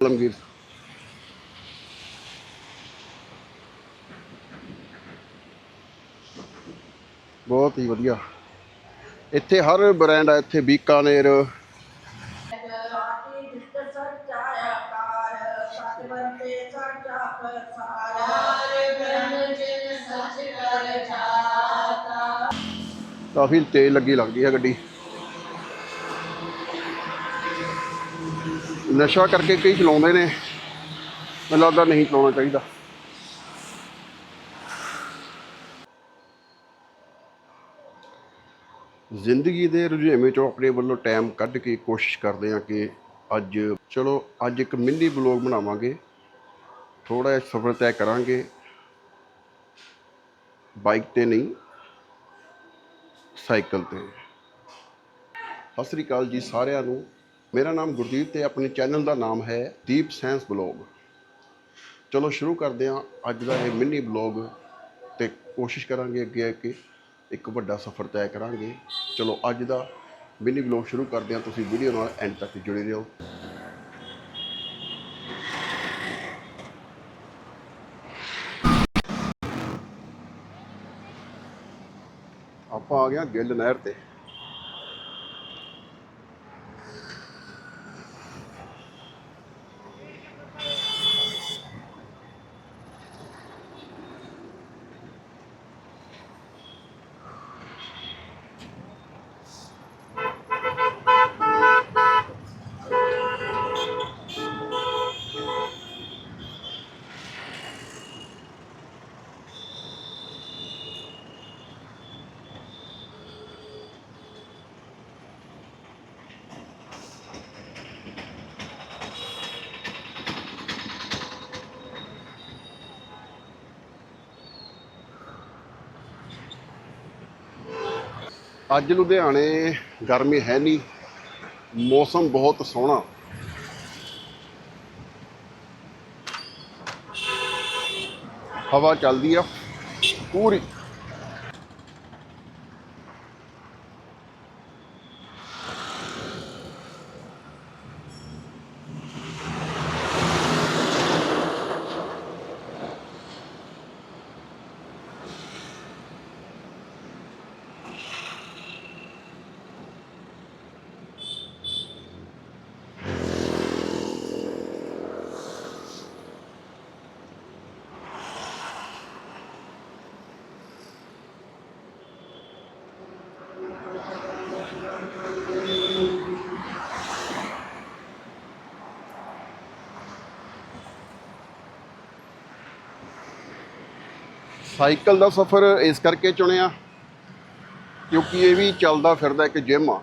ਆਲਮਗੀਰ ਬਹੁਤ ਹੀ ਵਧੀਆ। ਇੱਥੇ ਹਰ ਬ੍ਰਾਂਡ ਆ, ਇੱਥੇ ਬੀਕਾਨੇਰ। ਕਾਫੀ ਤੇਜ਼ ਲੱਗੀ ਲੱਗਦੀ ਹੈ ਗੱਡੀ। ਨਸ਼ਾ ਕਰਕੇ ਕਈ ਚਲਾਉਂਦੇ ਨੇ, ਮੈਨੂੰ ਲੱਗਦਾ ਨਹੀਂ ਚਲਾਉਣਾ ਚਾਹੀਦਾ। ਜ਼ਿੰਦਗੀ ਦੇ ਰੁਝੇਵੇਂ ਚੋਂ ਆਪਣੇ ਵੱਲੋਂ ਟਾਈਮ ਕੱਢ ਕੇ ਕੋਸ਼ਿਸ਼ ਕਰਦੇ ਹਾਂ ਕਿ ਅੱਜ, ਚਲੋ, ਅੱਜ ਇੱਕ ਮਿੰਨੀ ਬਲੌਗ ਬਣਾਵਾਂਗੇ। ਥੋੜਾ ਜਿਹਾ ਸਫ਼ਰ ਤੈਅ ਕਰਾਂਗੇ। ਬਾਈਕ ਤੇ ਨਹੀਂ, ਸਾਈਕਲ ਤੇ। ਸਤਿ ਸ੍ਰੀ ਅਕਾਲ ਜੀ ਸਾਰਿਆਂ ਨੂੰ। ਮੇਰਾ ਨਾਮ ਗੁਰਦੀਪ ਤੇ ਆਪਣੇ ਚੈਨਲ ਦਾ ਨਾਮ ਹੈ ਦੀਪ ਸਾਇੰਸ ਬਲੌਗ। ਚਲੋ ਸ਼ੁਰੂ ਕਰਦੇ ਹਾਂ। ਅੱਜ ਦਾ ਇਹ ਮਿੰਨੀ ਬਲੌਗ ਤੇ ਕੋਸ਼ਿਸ਼ ਕਰਾਂਗੇ ਅੱਗੇ ਅੱਗੇ ਇੱਕ ਵੱਡਾ ਸਫ਼ਰ ਤੈਅ ਕਰਾਂਗੇ। ਚਲੋ ਅੱਜ ਦਾ ਮਿੰਨੀ ਬਲੌਗ ਸ਼ੁਰੂ ਕਰਦੇ ਹਾਂ। ਤੁਸੀਂ ਵੀਡੀਓ ਨਾਲ ਐਂਡ ਤੱਕ ਜੁੜੇ ਰਹੋ। ਆਪਾਂ ਆ ਗਏ ਹਾਂ ਗਿੱਲ ਨਹਿਰ ਤੇ। ਅੱਜ ਲੁਧਿਆਣੇ ਗਰਮੀ ਹੈ ਨਹੀਂ ਮੌਸਮ ਬਹੁਤ ਸੋਹਣਾ। ਹਵਾ ਚੱਲਦੀ ਆ ਪੂਰੀ। ਸਾਈਕਲ ਦਾ ਸਫ਼ਰ ਇਸ ਕਰਕੇ ਚੁਣਿਆ ਕਿਉਂਕਿ ਇਹ ਵੀ ਚੱਲਦਾ ਫਿਰਦਾ ਇੱਕ ਜਿਮ ਆ।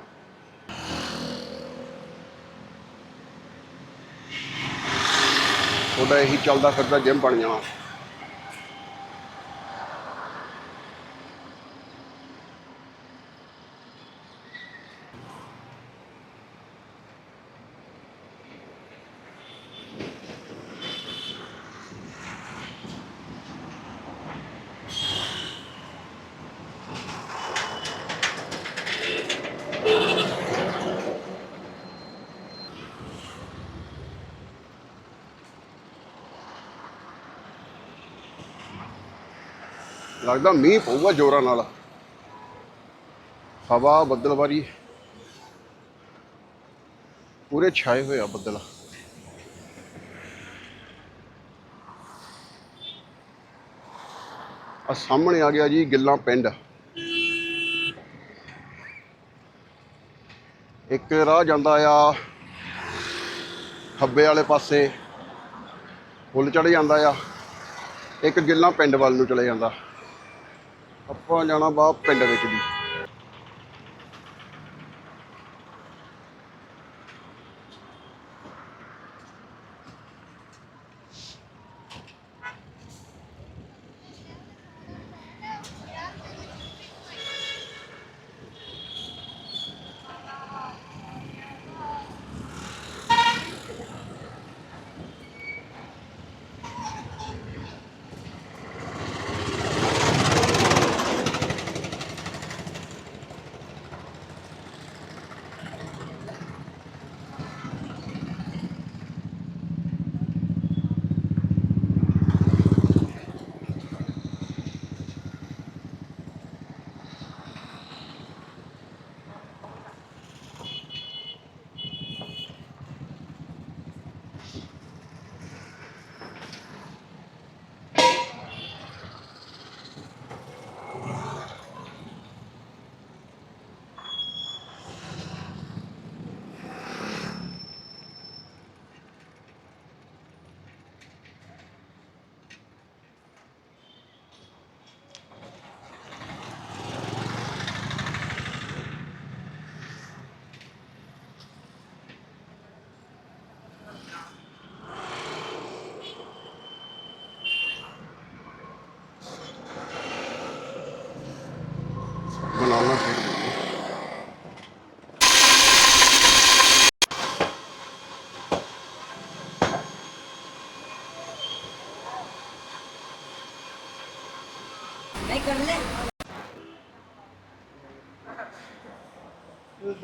ਉਹਦਾ ਇਹੀ ਚੱਲਦਾ ਫਿਰਦਾ ਜਿਮ ਬਣ ਜਾਣਾ। ਲੱਗਦਾ ਮੀਂਹ ਪਊਗਾ ਜ਼ੋਰਾਂ ਨਾਲ। ਹਵਾ ਬੱਦਲਵਾਰੀ ਪੂਰੇ ਛਾਏ ਹੋਏ ਆ ਬੱਦਲ। ਆ ਸਾਹਮਣੇ ਆ ਗਿਆ ਜੀ ਗਿੱਲਾਂ ਪਿੰਡ। ਇੱਕ ਰਾਹ ਜਾਂਦਾ ਆ ਖੱਬੇ ਵਾਲੇ ਪਾਸੇ। ਫੁੱਲ ਚੜ ਜਾਂਦਾ ਆ। ਇੱਕ ਗਿੱਲਾਂ ਪਿੰਡ ਵੱਲ ਨੂੰ ਚਲੇ ਜਾਂਦਾ। ਆਪਾਂ ਜਾਣਾ ਬਾ ਪਿੰਡ ਵਿੱਚ ਦੀ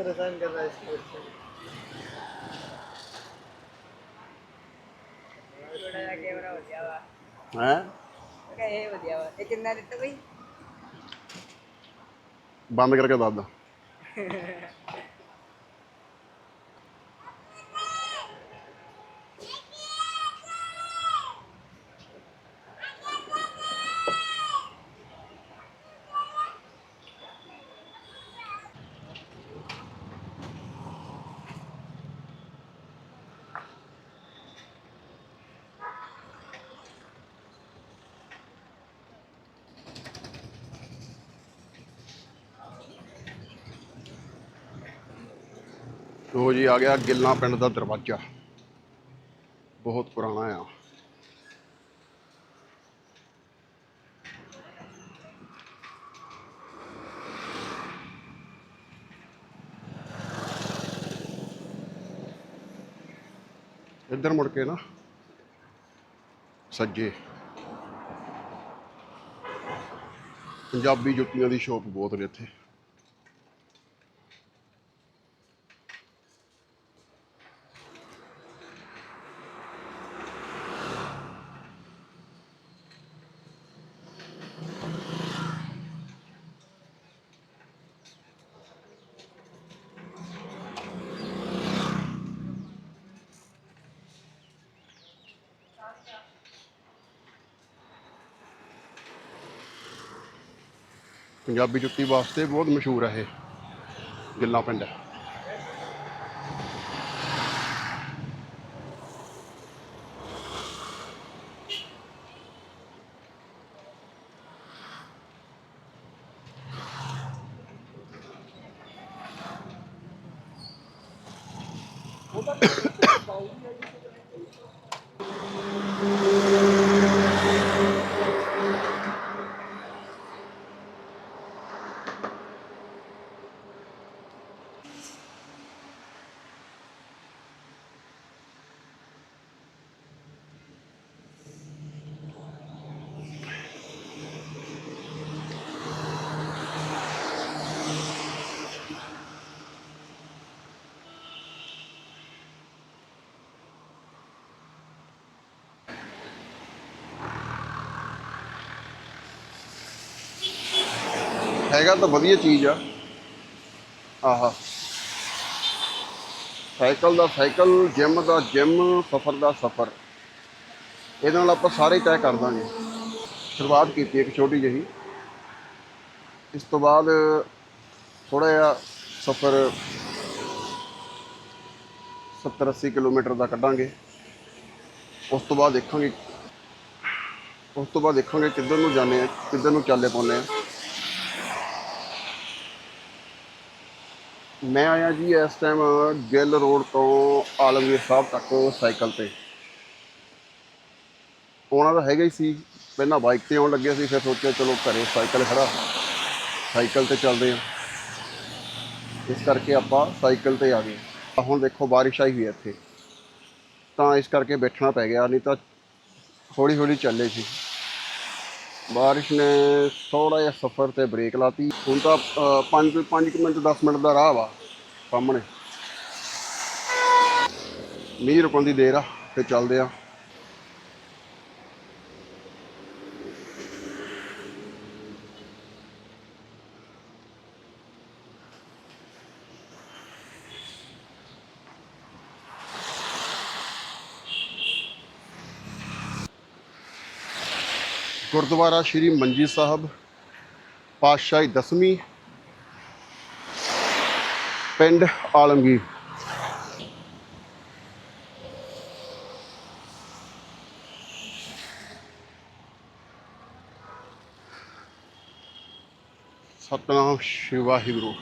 परेशान कर रहा है इसको ਥੋੜਾ ਜਿਹਾ ਕੈਮਰਾ ਹੋ ਗਿਆ ਵਾ ਹੈ ਮੈਂ ਕਿਹਾ ਇਹ ਵਧੀਆ ਵਾ ਇਹ ਕਿੰਨਾ ਦਿੱਤਾ ਬਈ ਬੰਦ ਕਰਕੇ ਦੱਸਦਾ ਲੋ ਜੀ, ਆ ਗਿਆ ਗਿੱਲਾਂ ਪਿੰਡ ਦਾ ਦਰਵਾਜ਼ਾ। ਬਹੁਤ ਪੁਰਾਣਾ ਆ। ਇੱਧਰ ਮੁੜ ਕੇ ਨਾ, ਸੱਜੇ। ਪੰਜਾਬੀ ਜੁੱਤੀਆਂ ਦੀ ਸ਼ੋਪ ਬਹੁਤ ਨੇ ਇੱਥੇ। ਪੰਜਾਬੀ ਜੁੱਤੀ ਵਾਸਤੇ ਬਹੁਤ ਮਸ਼ਹੂਰ ਹੈ ਇਹ। ਗਿੱਲਾ ਪਿੰਡ। ਹੈਗਾ ਤਾਂ ਵਧੀਆ ਚੀਜ਼ ਆ। ਆਹਾ। ਸਾਈਕਲ ਦਾ ਸਾਈਕਲ, ਜਿਮ ਦਾ ਜਿਮ, ਸਫ਼ਰ ਦਾ ਸਫ਼ਰ। ਇਹਦੇ ਨਾਲ ਆਪਾਂ ਸਾਰੇ ਤੈਅ ਕਰ ਦਾਂਗੇ। ਸ਼ੁਰੂਆਤ ਕੀਤੀ ਇੱਕ ਛੋਟੀ ਜਿਹੀ। ਇਸ ਤੋਂ ਬਾਅਦ ਥੋੜਾ ਜਿਹਾ ਸਫ਼ਰ 70 80 ਕਿਲੋਮੀਟਰ ਦਾ ਕੱਢਾਂਗੇ। ਉਸ ਤੋਂ ਬਾਅਦ ਦੇਖਾਂਗੇ, ਉਸ ਤੋਂ ਬਾਅਦ ਦੇਖਾਂਗੇ ਕਿੱਧਰ ਨੂੰ ਜਾਂਦੇ ਆ, ਕਿੱਧਰ ਨੂੰ ਚਾਲੇ ਪਾਉਂਦੇ ਆ। ਮੈਂ ਆਇਆ ਜੀ ਇਸ ਟਾਈਮ ਗਿੱਲ ਰੋਡ ਤੋਂ ਆਲਮਗੀਰ ਸਾਹਿਬ ਤੱਕ ਸਾਈਕਲ ਤੇ। ਆਉਣਾ ਤਾਂ ਹੈਗਾ ਹੀ ਸੀ, ਪਹਿਲਾਂ ਬਾਈਕ ਤੇ ਆਉਣ ਲੱਗੇ ਸੀ, ਫਿਰ ਸੋਚਿਆ ਚਲੋ ਘਰੇ ਸਾਈਕਲ ਖੜਾ। ਸਾਈਕਲ ਤੇ ਚੱਲਦੇ ਆ ਇਸ ਕਰਕੇ ਆਪਾਂ ਸਾਈਕਲ ਤੇ ਆ ਗਏ। ਆਹ ਹੁਣ ਦੇਖੋ ਬਾਰਿਸ਼ ਆਈ ਹੋਈ ਹੈ ਇੱਥੇ। ਤਾਂ ਇਸ ਕਰਕੇ ਬੈਠਣਾ ਪੈ ਗਿਆ, ਨਹੀਂ ਤਾਂ ਹੌਲੀ ਹੌਲੀ ਚੱਲੇ ਸੀ। ਬਾਰਿਸ਼ ਨੇ ਥੋੜਾ ਜਿਹਾ ਸਫ਼ਰ ਤੇ ਬ੍ਰੇਕ ਲਾਤੀ। ਹੁਣ ਤਾਂ 5 5 ਮਿੰਟ 10 ਮਿੰਟ ਦਾ ਰਾਹ ਵਾ ਸਾਹਮਣੇ। ਮੀਂਹ ਰੁਕਣ ਦੀ ਦੇਰ ਆ ਤੇ ਚੱਲਦੇ ਆ। ਗੁਰਦੁਆਰਾ ਸ਼੍ਰੀ ਮੰਜੀ ਸਾਹਿਬ ਪਾਤਸ਼ਾਹੀ ਦਸਵੀਂ ਪਿੰਡ ਆਲਮਗੀਰ। ਸਤਨਾਮ ਸ਼੍ਰੀ ਵਾਹਿਗੁਰੂ।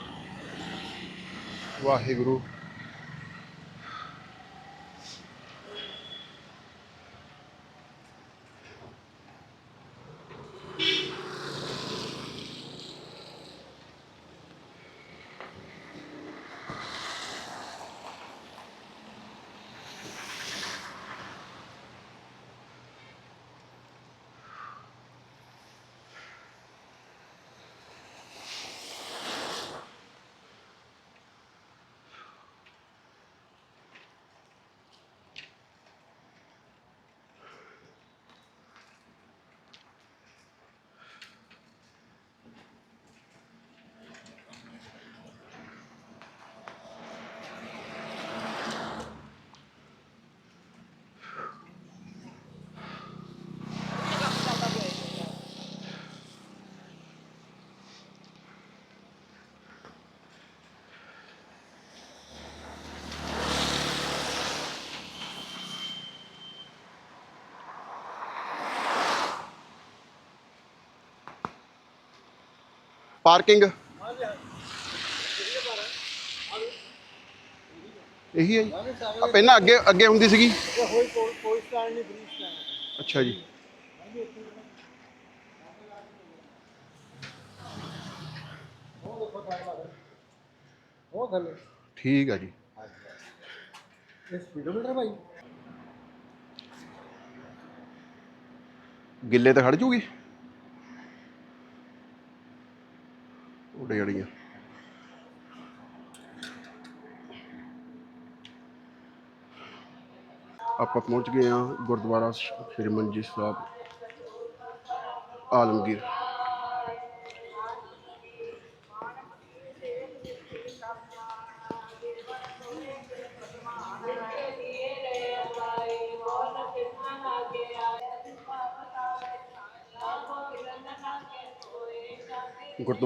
ਪਾਰਕਿੰਗ। ਇਹੀ ਹੈ ਜੀ। ਆ ਪਹਿਲਾਂ ਅੱਗੇ ਅੱਗੇ ਹੁੰਦੀ ਸੀਗੀ? ਕੋਈ ਕੋਈ ਕੋਈ ਸਟੈਂਡ ਨਹੀਂ ਫ੍ਰੀ ਸਟੈਂਡ ਅੱਛਾ ਜੀ। ਉਹ ਥੱਲੇ। ਠੀਕ ਆ ਜੀ। ਇਹ ਸਪੀਡੋਮੀਟਰ ਭਾਈ। ਗਿੱਲੇ ਤੇ ਖੜ ਜੂਗੀ? ਉੱਡ ਜਾਣੀਆਂ ਆਪਾਂ ਪਹੁੰਚ ਗਏ ਹਾਂ ਗੁਰਦੁਆਰਾ ਸ੍ਰੀ ਮੰਜੀ ਸਾਹਿਬ ਆਲਮਗੀਰ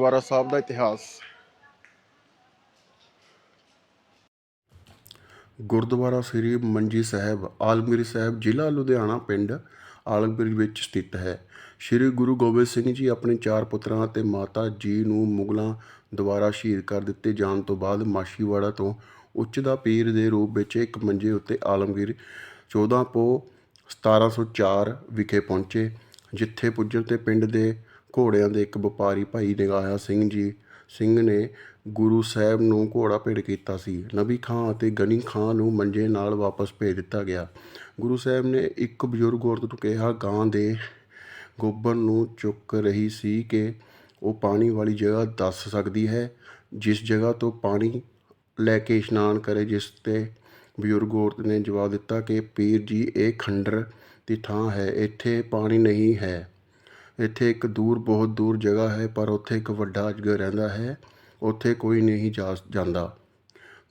ਗੁਰਦੁਆਰਾ ਸਾਹਿਬ ਦਾ ਇਤਿਹਾਸ। ਗੁਰਦੁਆਰਾ ਸ੍ਰੀ ਮੰਜੀ ਸਾਹਿਬ, ਆਲਮਗੀਰ ਸਾਹਿਬ ਜ਼ਿਲ੍ਹਾ ਲੁਧਿਆਣਾ ਪਿੰਡ ਆਲਮਗੀਰ ਵਿੱਚ ਸਥਿਤ ਹੈ। ਸ੍ਰੀ ਗੁਰੂ ਗੋਬਿੰਦ ਸਿੰਘ ਜੀ ਆਪਣੇ ਚਾਰ ਪੁੱਤਰਾਂ ਅਤੇ ਮਾਤਾ ਜੀ ਨੂੰ ਮੁਗਲਾਂ ਦੁਆਰਾ ਸ਼ਹੀਦ ਕਰ ਦਿੱਤੇ ਜਾਣ ਤੋਂ ਬਾਅਦ ਮਾਸ਼ੀਵਾੜਾ ਤੋਂ ਉੱਚ ਦਾ ਪੀਰ ਦੇ ਰੂਪ ਵਿੱਚ ਇੱਕ ਮੰਜੇ ਉੱਤੇ ਆਲਮਗੀਰ 14 ਪੋ 1704 ਵਿਖੇ ਪਹੁੰਚੇ, ਜਿੱਥੇ ਪੁੱਜਣ ਤੇ ਪਿੰਡ ਦੇ ਘੋੜਿਆਂ ਦੇ ਇੱਕ ਵਪਾਰੀ ਭਾਈ ਨਿਗਾਹਿਆ ਸਿੰਘ ਜੀ, ਸਿੰਘ ਨੇ ਗੁਰੂ ਸਾਹਿਬ ਨੂੰ ਘੋੜਾ ਭੇਟ ਕੀਤਾ ਸੀ। ਨਬੀ ਖਾਂ ਅਤੇ ਗਨੀ ਖਾਂ ਨੂੰ ਮੰਜੇ ਨਾਲ ਵਾਪਸ ਭੇਜ ਦਿੱਤਾ ਗਿਆ। ਗੁਰੂ ਸਾਹਿਬ ਨੇ ਇੱਕ ਬਜ਼ੁਰਗ ਔਰਤ ਨੂੰ ਕਿਹਾ, ਗਾਂ ਦੇ ਗੋਬਰ ਨੂੰ ਚੁੱਕ ਰਹੀ ਸੀ ਕਿ ਉਹ ਪਾਣੀ ਵਾਲੀ ਜਗ੍ਹਾ ਦੱਸ ਸਕਦੀ ਹੈ, ਜਿਸ ਜਗ੍ਹਾ ਤੋਂ ਪਾਣੀ ਲੈ ਕੇ ਇਸ਼ਨਾਨ ਕਰੇ। ਜਿਸ ਤੇ ਬਜ਼ੁਰਗ ਔਰਤ ਨੇ ਜਵਾਬ ਦਿੱਤਾ ਕਿ, ਪੀਰ ਜੀ, ਇਹ ਖੰਡਰ ਦੀ ਥਾਂ ਹੈ, ਇੱਥੇ ਪਾਣੀ ਨਹੀਂ ਹੈ। ਇੱਥੇ ਇੱਕ ਦੂਰ, ਬਹੁਤ ਦੂਰ ਜਗ੍ਹਾ ਹੈ, ਪਰ ਉੱਥੇ ਇੱਕ ਵੱਡਾ ਅਜਗਰ ਰਹਿੰਦਾ ਹੈ। ਉੱਥੇ ਕੋਈ ਨਹੀਂ ਜਾ ਜਾਂਦਾ।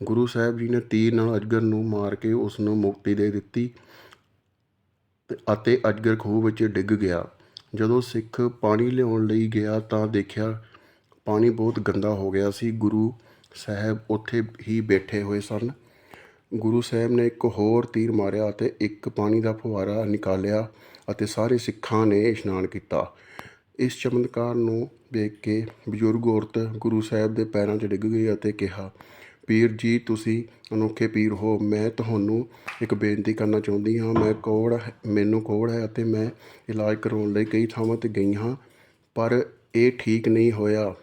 ਗੁਰੂ ਸਾਹਿਬ ਜੀ ਨੇ ਤੀਰ ਨਾਲ ਅਜਗਰ ਨੂੰ ਮਾਰ ਕੇ ਉਸ ਨੂੰ ਮੁਕਤੀ ਦੇ ਦਿੱਤੀ ਅਤੇ ਅਜਗਰ ਖੂਹ ਵਿੱਚ ਡਿੱਗ ਗਿਆ। ਜਦੋਂ ਸਿੱਖ ਪਾਣੀ ਲਿਆਉਣ ਲਈ ਗਿਆ ਤਾਂ ਦੇਖਿਆ ਪਾਣੀ ਬਹੁਤ ਗੰਦਾ ਹੋ ਗਿਆ ਸੀ। ਗੁਰੂ ਸਾਹਿਬ ਉੱਥੇ ਹੀ ਬੈਠੇ ਹੋਏ ਸਨ। ਗੁਰੂ ਸਾਹਿਬ ਨੇ ਇੱਕ ਹੋਰ ਤੀਰ ਮਾਰਿਆ ਅਤੇ ਇੱਕ ਪਾਣੀ ਦਾ ਫੁਹਾਰਾ ਨਿਕਾਲਿਆ। ਅਤੇ ਸਾਰੇ ਸਿੱਖਾਂ ਨੇ ਇਸ਼ਨਾਨ ਕੀਤਾ। ਇਸ ਚਮਤਕਾਰ ਨੂੰ ਦੇਖ ਕੇ ਬਜ਼ੁਰਗ ਔਰਤ ਗੁਰੂ ਸਾਹਿਬ ਦੇ ਪੈਰਾਂ 'ਚ ਡਿੱਗ ਗਈ ਅਤੇ ਕਿਹਾ, ਪੀਰ ਜੀ, ਤੁਸੀਂ ਅਨੋਖੇ ਪੀਰ ਹੋ। ਮੈਂ ਤੁਹਾਨੂੰ ਇੱਕ ਬੇਨਤੀ ਕਰਨਾ ਚਾਹੁੰਦੀ ਹਾਂ। ਮੈਂ ਕੋੜ ਹੈ- ਮੈਨੂੰ ਕੋੜ ਹੈ ਅਤੇ ਮੈਂ ਇਲਾਜ ਕਰਵਾਉਣ ਲਈ ਕਈ ਥਾਵਾਂ ਤੇ ਗਈ ਹਾਂ, ਪਰ ਇਹ ਠੀਕ ਨਹੀਂ ਹੋਇਆ।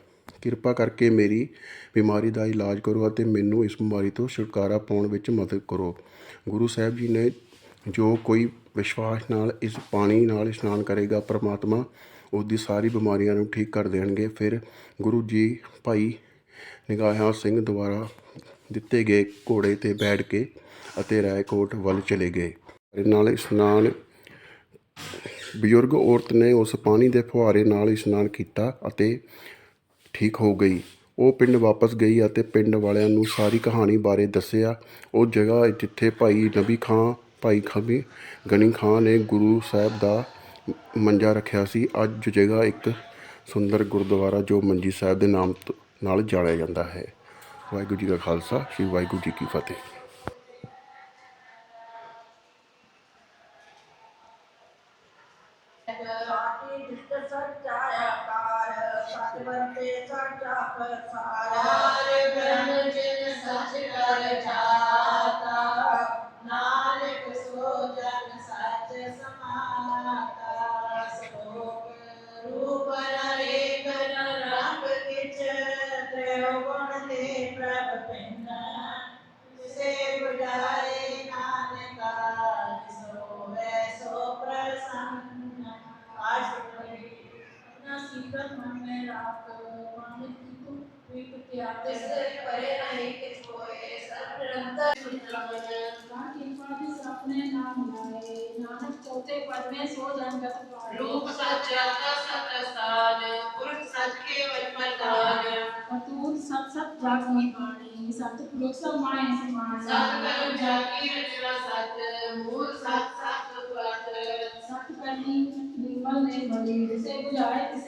ਕਿਰਪਾ ਕਰਕੇ ਮੇਰੀ ਬਿਮਾਰੀ ਦਾ ਇਲਾਜ ਕਰੋ ਅਤੇ ਮੈਨੂੰ ਇਸ ਬਿਮਾਰੀ ਤੋਂ ਛੁਟਕਾਰਾ ਪਾਉਣ ਵਿੱਚ ਮਦਦ ਕਰੋ। ਗੁਰੂ ਸਾਹਿਬ ਜੀ ਨੇ ਜੋ ਕੋਈ ਵਿਸ਼ਵਾਸ ਨਾਲ ਇਸ ਪਾਣੀ ਨਾਲ ਇਸ਼ਨਾਨ ਕਰੇਗਾ ਪ੍ਰਮਾਤਮਾ, ਉਹਦੀ ਸਾਰੀ ਬਿਮਾਰੀਆਂ ਨੂੰ ਠੀਕ ਕਰ ਦੇਣਗੇ। ਫਿਰ ਗੁਰੂ ਜੀ ਭਾਈ ਨਿਗਾਹਾਂ ਸਿੰਘ ਦੁਆਰਾ ਦਿੱਤੇ ਗਏ ਘੋੜੇ ਤੇ ਬੈਠ ਕੇ ਅਤੇ ਰਾਏਕੋਟ ਵੱਲ ਚਲੇ ਗਏ। ਨਾਲ ਇਸ਼ਨਾਨ, ਬਜ਼ੁਰਗ ਔਰਤ ਨੇ ਉਸ ਪਾਣੀ ਦੇ ਫੁਹਾਰੇ ਨਾਲ ਇਸ਼ਨਾਨ ਕੀਤਾ ਅਤੇ ਠੀਕ ਹੋ ਗਈ। ਉਹ ਪਿੰਡ ਵਾਪਸ ਗਈ ਅਤੇ ਪਿੰਡ ਵਾਲਿਆਂ ਨੂੰ ਸਾਰੀ ਕਹਾਣੀ ਬਾਰੇ ਦੱਸਿਆ। ਉਹ ਜਗ੍ਹਾ ਜਿੱਥੇ ਭਾਈ ਨਬੀ ਖਾਂ, ਭਾਈ ਖਬੀ ਗਨੀ ਖਾਂ ਨੇ ਗੁਰੂ ਸਾਹਿਬ ਦਾ ਮੰਜਾ ਰੱਖਿਆ ਸੀ। ਅੱਜ ਜਗ੍ਹਾ ਇੱਕ ਸੁੰਦਰ ਗੁਰਦੁਆਰਾ ਜੋ ਮੰਜੀ ਸਾਹਿਬ ਦੇ ਨਾਮ ਤੋਂ- ਨਾਲ ਜਾਣਿਆ ਜਾਂਦਾ ਹੈ। ਵਾਹਿਗੁਰੂ ਜੀ ਕਾ ਖਾਲਸਾ, ਸ੍ਰੀ ਵਾਹਿਗੁਰੂ ਜੀ ਕੀ ਫਤਿਹ। प्राप्त मानित किंतु विप्रत्यातस्य परे न एक होए सर्व निरंतर सुतलमन कृपा भी सपने ना मनाए नानक चौथे पद में सो जनगत पाए रूप सच जग सत साज पुरुष सच के वचमदान अतुल सत सत जाग निवाणी सत पुरुष समाय समान सत कर्म जाकी रचना सत मूल सत सत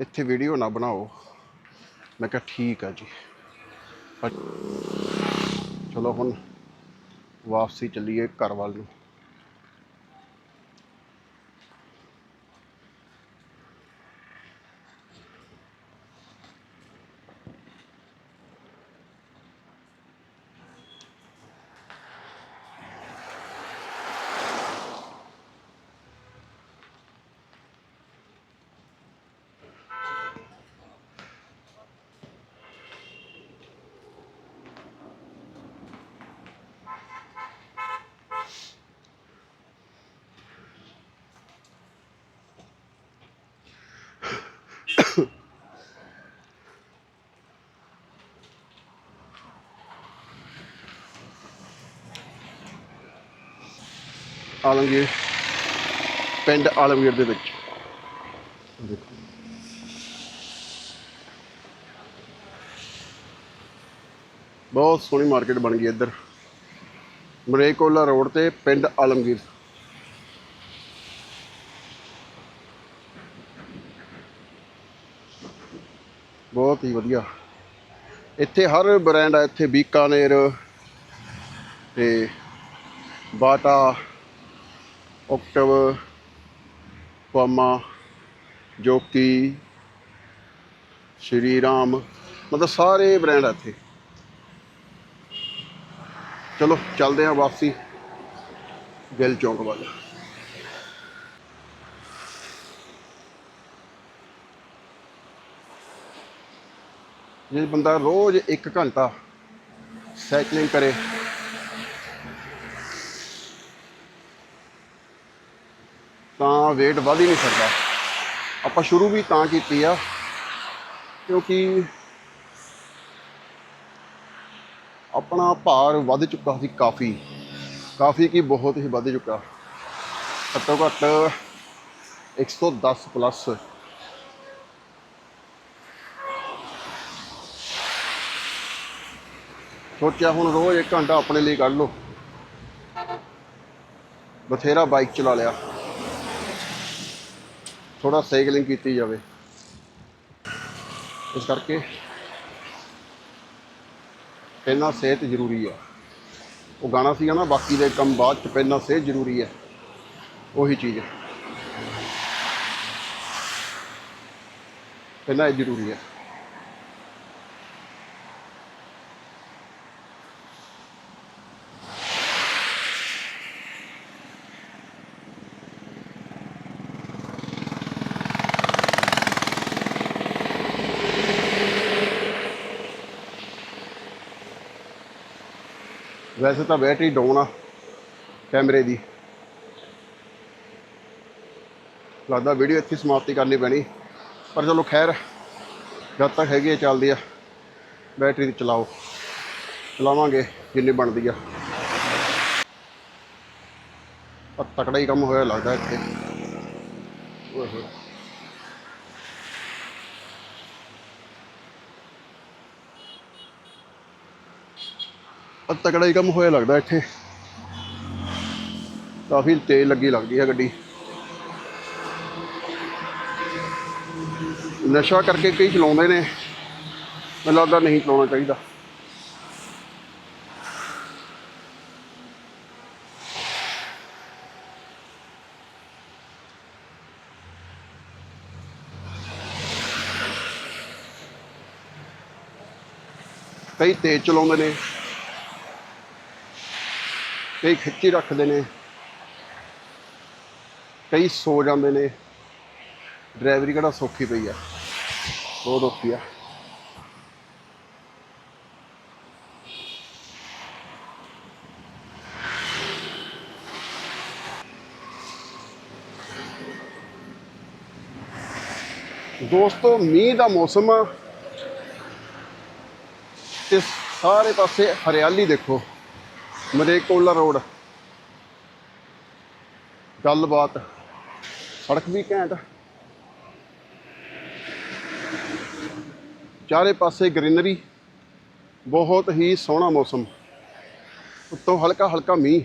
ਇੱਥੇ ਵੀਡੀਓ ਨਾ ਬਣਾਓ। ਮੈਂ ਕਿਹਾ ਠੀਕ ਆ ਜੀ। ਪਰ- ਚਲੋ ਹੁਣ ਵਾਪਸੀ ਚੱਲੀਏ ਘਰ ਵੱਲ ਨੂੰ। ਆਲਮਗੀਰ, ਪਿੰਡ ਆਲਮਗੀਰ ਦੇ ਵਿੱਚ। ਦੇਖੋ ਬਹੁਤ ਸੋਹਣੀ ਮਾਰਕੀਟ ਬਣ ਗਈ ਇੱਧਰ। ਮਰੇਕੋਲਾ ਰੋਡ ਤੇ ਪਿੰਡ ਆਲਮਗੀਰ। ਬਹੁਤ ਹੀ ਵਧੀਆ। ਇੱਥੇ ਹਰ ਬ੍ਰਾਂਡ ਆ, ਇੱਥੇ ਬੀਕਾਨੇਰ ਤੇ ਬਾਟਾ ਓਕਟਵ ਪਾਮਾ ਕਿ ਸ਼੍ਰੀ ਰਾਮ, ਮਤਲਬ ਸਾਰੇ ਬ੍ਰਾਂਡ ਆ ਇੱਥੇ। ਚਲੋ, ਚੱਲਦੇ ਹਾਂ ਵਾਪਸੀ। ਗਿੱਲ ਚੌਂਕ ਵੱਲ। ਜੇ ਬੰਦਾ ਰੋਜ਼ 1 ਘੰਟਾ ਸਾਈਕਲਿੰਗ ਕਰੇ ਤਾਂ weight ਵੱਧ ਹੀ ਨਹੀਂ ਸਕਦਾ। ਆਪਾਂ ਸ਼ੁਰੂ ਵੀ ਤਾਂ ਕੀਤੀ ਆ, ਕਿਉਂਕਿ ਆਪਣਾ ਭਾਰ ਵੱਧ ਚੁੱਕਾ ਸੀ ਕਾਫੀ। ਕਾਫੀ ਕੀ ਬਹੁਤ ਹੀ ਵੱਧ ਚੁੱਕਾ। ਘੱਟੋ ਘੱਟ 110 ਪਲੱਸ ਸੋਚਿਆ ਹੁਣ ਰੋਜ਼ ਇੱਕ ਘੰਟਾ ਆਪਣੇ ਲਈ ਕੱਢ ਲਓ। ਬਥੇਰਾ ਬਾਈਕ ਚਲਾ ਲਿਆ। ਥੋੜਾ ਸਾਈਕਲਿੰਗ ਕੀਤੀ ਜਾਵੇ। ਇਸ ਕਰਕੇ ਪਹਿਲਾਂ ਸਿਹਤ ਜ਼ਰੂਰੀ ਹੈ। ਉਹ ਗਾਣਾ ਸੀਗਾ ਨਾ, ਬਾਕੀ ਦੇ ਕੰਮ ਬਾਅਦ ਚ ਪਹਿਲਾਂ ਸਿਹਤ ਜ਼ਰੂਰੀ ਹੈ। ਉਹੀ ਚੀਜ਼ ਹੈ। ਪਹਿਲਾਂ ਇਹ ਜ਼ਰੂਰੀ ਹੈ। ਵੈਸੇ ਤਾਂ ਬੈਟਰੀ ਡਾਊਨ ਆ ਕੈਮਰੇ ਦੀ। ਲੱਗਦਾ ਵੀਡੀਓ ਇੱਥੇ ਸਮਾਪਤੀ ਕਰਨੀ ਪੈਣੀ। ਪਰ ਚਲੋ ਖੈਰ, ਜਦ ਤੱਕ ਹੈਗੀ ਆ, ਚੱਲਦੀ ਆ। ਬੈਟਰੀ ਤੇ ਚਲਾਓ। ਚਲਾਵਾਂਗੇ, ਜਿੰਨੀ ਬਣਦੀ ਆ। ਪਰ ਤਕੜਾ ਹੀ ਕੰਮ ਹੋਇਆ ਲੱਗਦਾ ਇੱਥੇ। ਓਏ ਹੋਏ। ਤਕੜਾ ਹੀ ਕੰਮ ਹੋਇਆ ਲੱਗਦਾ ਇੱਥੇ। ਕਾਫੀ ਤੇਜ਼ ਲੱਗੀ ਲੱਗਦੀ ਹੈ ਗੱਡੀ। ਨਸ਼ਾ ਕਰਕੇ ਕਈ ਚਲਾਉਂਦੇ ਨੇ। ਮੈਨੂੰ ਲੱਗਦਾ ਨਹੀਂ ਚਲਾਉਣਾ ਚਾਹੀਦਾ। ਕਈ ਤੇਜ਼ ਚਲਾਉਂਦੇ ਨੇ। ਕਈ ਖਿੱਚੀ ਰੱਖਦੇ ਨੇ, ਕਈ ਸੋ ਜਾਂਦੇ ਨੇ। ਡਰਾਈਵਰੀ ਕਿਹੜਾ ਸੌਖੀ ਪਈ ਆ? ਬਹੁਤ ਔਖੀ ਆ। ਦੋਸਤੋ, ਮੀਂਹ ਦਾ ਮੌਸਮ ਆ। ਤੇ ਸਾਰੇ ਪਾਸੇ ਹਰਿਆਲੀ ਦੇਖੋ। ਮਰੇਕੋਲਾ ਰੋਡ। ਗੱਲਬਾਤ। ਸੜਕ ਵੀ ਘੈਂਟ। ਚਾਰੇ ਪਾਸੇ ਗ੍ਰੀਨਰੀ। ਬਹੁਤ ਹੀ ਸੋਹਣਾ ਮੌਸਮ। ਉੱਤੋਂ ਹਲਕਾ ਹਲਕਾ ਮੀਂਹ।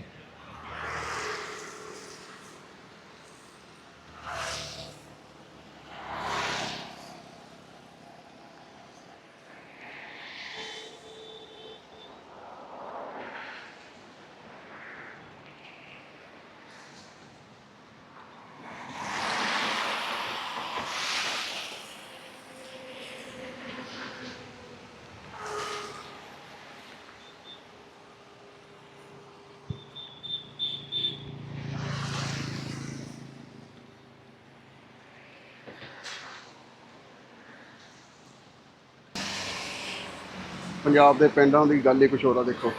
ਪੰਜਾਬ ਦੇ ਪਿੰਡਾਂ ਦੀ ਗੱਲ ਹੀ ਕੁਛ ਹੋਰ ਆ, ਦੇਖੋ।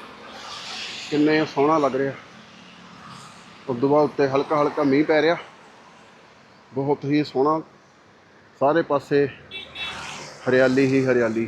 ਕਿੰਨੇ ਸੋਹਣਾ ਲੱਗ ਰਿਹਾ। ਉਦੋਂ ਬਾਅਦ ਉੱਤੇ ਹਲਕਾ ਹਲਕਾ ਮੀਂਹ ਪੈ ਰਿਹਾ। ਬਹੁਤ ਹੀ ਸੋਹਣਾ। ਸਾਰੇ ਪਾਸੇ ਹਰਿਆਲੀ ਹੀ ਹਰਿਆਲੀ।